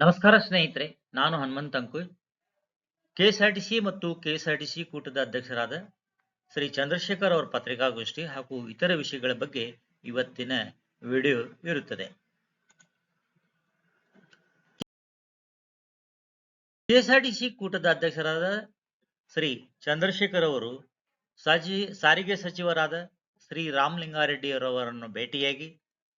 ನಮಸ್ಕಾರ ಸ್ನೇಹಿತರೆ, ನಾನು ಹನುಮಂತ್ ಅಂಕುಯ್ ಕೆಎಸ್ಆರ್ಟಿಸಿ ಮತ್ತು ಕೆಎಸ್ಆರ್ಟಿಸಿ ಕೂಟದ ಅಧ್ಯಕ್ಷರಾದ ಶ್ರೀ ಚಂದ್ರಶೇಖರ್ ಅವರ ಪತ್ರಿಕಾಗೋಷ್ಠಿ ಹಾಗೂ ಇತರ ವಿಷಯಗಳ ಬಗ್ಗೆ ಇವತ್ತಿನ ವಿಡಿಯೋ ಇರುತ್ತದೆ. ಕೆಎಸ್ಆರ್ಟಿಸಿ ಕೂಟದ ಅಧ್ಯಕ್ಷರಾದ ಶ್ರೀ ಚಂದ್ರಶೇಖರ್ ಅವರು ಸಾಜಿ, ಸಾರಿಗೆ ಸಚಿವರಾದ ಶ್ರೀ ರಾಮಲಿಂಗಾರೆಡ್ಡಿ ಅವರನ್ನು ಭೇಟಿಯಾಗಿ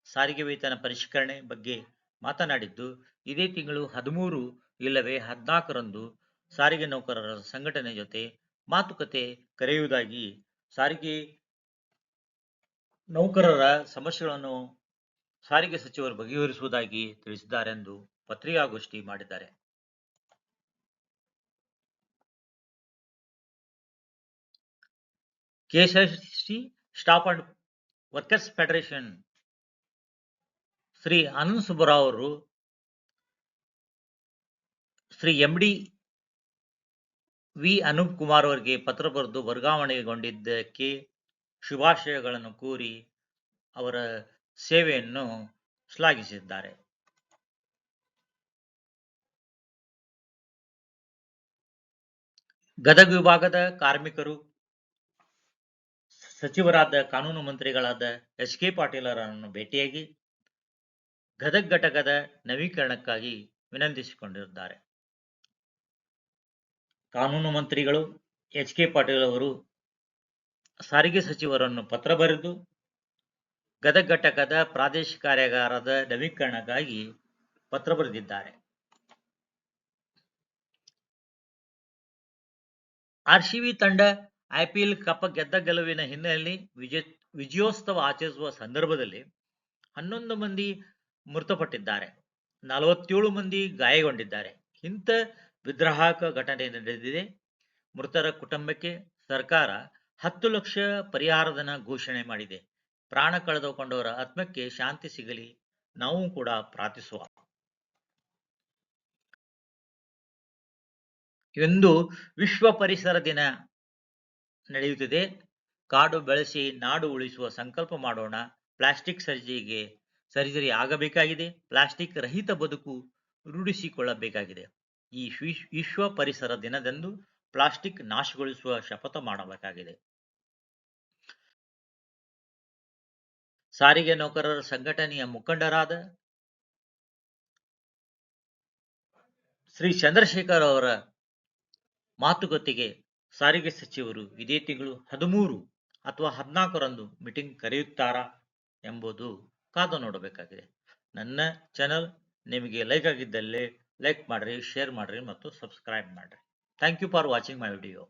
ಸಾರಿಗೆ ವೇತನ ಪರಿಷ್ಕರಣೆ ಬಗ್ಗೆ ಮಾತನಾಡಿದ್ದು, ಇದೇ ತಿಂಗಳು ಹದಿಮೂರು ಇಲ್ಲವೇ ಹದಿನಾಲ್ಕರಂದು ಸಾರಿಗೆ ನೌಕರರ ಸಂಘಟನೆ ಜೊತೆ ಮಾತುಕತೆ ಕರೆಯುವುದಾಗಿ ಸಾರಿಗೆ ನೌಕರರ ಸಮಸ್ಯೆಗಳನ್ನು ಸಾರಿಗೆ ಸಚಿವರು ಬಗೆಹರಿಸುವುದಾಗಿ ತಿಳಿಸಿದ್ದಾರೆ ಎಂದು ಪತ್ರಿಕಾಗೋಷ್ಠಿ ಮಾಡಿದ್ದಾರೆ. KSRTC staff and workers federation Shri Anand Subbarao ಅವರು, Shri M D V Anoop Kumar ಅವರಿಗೆ ಪತ್ರ ಬರೆದು ವರ್ಗಾವಣೆಗೊಂಡಿದ್ದಕ್ಕೆ ಶುಭಾಶಯಗಳನ್ನು ಕೋರಿ ಅವರ ಸೇವೆಯನ್ನು ಶ್ಲಾಘಿಸಿದ್ದಾರೆ. ಗದಗ ವಿಭಾಗದ ಕಾರ್ಮಿಕರು, ಸಚಿವರಾದ ಕಾನೂನು ಮಂತ್ರಿಗಳಾದ ಎಚ್ ಕೆ ಪಾಟೀಲರನ್ನು ಭೇಟಿಯಾಗಿ ಗದಗ ಘಟಕದ ನವೀಕರಣಕ್ಕಾಗಿ ವಿನಂತಿಸಿಕೊಂಡಿದ್ದಾರೆ ಕಾನೂನು ಮಂತ್ರಿಗಳು ಎಚ್ ಕೆ ಪಾಟೀಲ್ ಅವರು ಸಾರಿಗೆ ಸಚಿವರನ್ನು ಪತ್ರ ಬರೆದು, ಗದಗ ಘಟಕದ ಪ್ರಾದೇಶಿಕ ಕಾರ್ಯಾಗಾರದ ನವೀಕರಣಕ್ಕಾಗಿ ಪತ್ರ ಬರೆದಿದ್ದಾರೆ. ಆರ್ಸಿಬಿ ತಂಡ ಐಪಿಎಲ್ ಕಪ್ ಗೆದ್ದ ಗೆಲುವಿನ ಹಿನ್ನೆಲೆಯಲ್ಲಿ ವಿಜಯ ವಿಜಯೋತ್ಸವ ಆಚರಿಸುವ ಸಂದರ್ಭದಲ್ಲಿ ಹನ್ನೊಂದು ಮಂದಿ ಮೃತಪಟ್ಟಿದ್ದಾರೆ. ನಲವತ್ತೇಳು ಮಂದಿ ಗಾಯಗೊಂಡಿದ್ದಾರೆ. ಇಂಥ ವಿದ್ರಾಹಕ ಘಟನೆ ನಡೆದಿದೆ. ಮೃತರ ಕುಟುಂಬಕ್ಕೆ ಸರ್ಕಾರ ಹತ್ತು ಲಕ್ಷ ಪರಿಹಾರಧನ ಘೋಷಣೆ ಮಾಡಿದೆ. ಪ್ರಾಣ ಕಳೆದುಕೊಂಡವರ ಆತ್ಮಕ್ಕೆ ಶಾಂತಿ ಸಿಗಲಿ. ನಾವು ಕೂಡ ಪ್ರಾರ್ಥಿಸುವ. ಇಂದು ವಿಶ್ವ ಪರಿಸರ ದಿನ ನಡೆಯುತ್ತಿದೆ. ಕಾಡು ಬೆಳೆಸಿ ನಾಡು ಉಳಿಸುವ ಸಂಕಲ್ಪ ಮಾಡೋಣ. ಪ್ಲಾಸ್ಟಿಕ್ ಸರ್ಜರಿಗೆ ಸರ್ಜರಿ ಆಗಬೇಕಾಗಿದೆ. ಪ್ಲಾಸ್ಟಿಕ್ ರಹಿತ ಬದುಕು ರೂಢಿಸಿಕೊಳ್ಳಬೇಕಾಗಿದೆ. ಈ ವಿಶ್ವ ಪರಿಸರ ದಿನದಂದು ಪ್ಲಾಸ್ಟಿಕ್ ನಾಶಗೊಳಿಸುವ ಶಪಥ ಮಾಡಬೇಕಾಗಿದೆ. ಸಾರಿಗೆ ನೌಕರರ ಸಂಘಟನೆಯ ಮುಖಂಡರಾದ ಶ್ರೀ ಚಂದ್ರಶೇಖರ್ ಅವರ ಮಾತುಕತೆಗೆ ಸಾರಿಗೆ ಸಚಿವರು ಇದೇ ತಿಂಗಳು ಹದಿಮೂರು ಅಥವಾ ಹದಿನಾಲ್ಕರಂದು ಮೀಟಿಂಗ್ ಕರೆಯುತ್ತಾರಾ ಎಂಬುದು ಕಾದು ನೋಡಬೇಕಾಗಿದೆ. ನನ್ನ ಚಾನಲ್ ನಿಮಗೆ ಲೈಕ್ ಆಗಿದ್ದಲ್ಲಿ ಲೈಕ್ ಮಾಡಿರಿ ಶೇರ್ ಮಾಡಿರಿ ಮತ್ತು ಸಬ್ಸ್ಕ್ರೈಬ್ ಮಾಡಿರಿ. Thank you for watching my video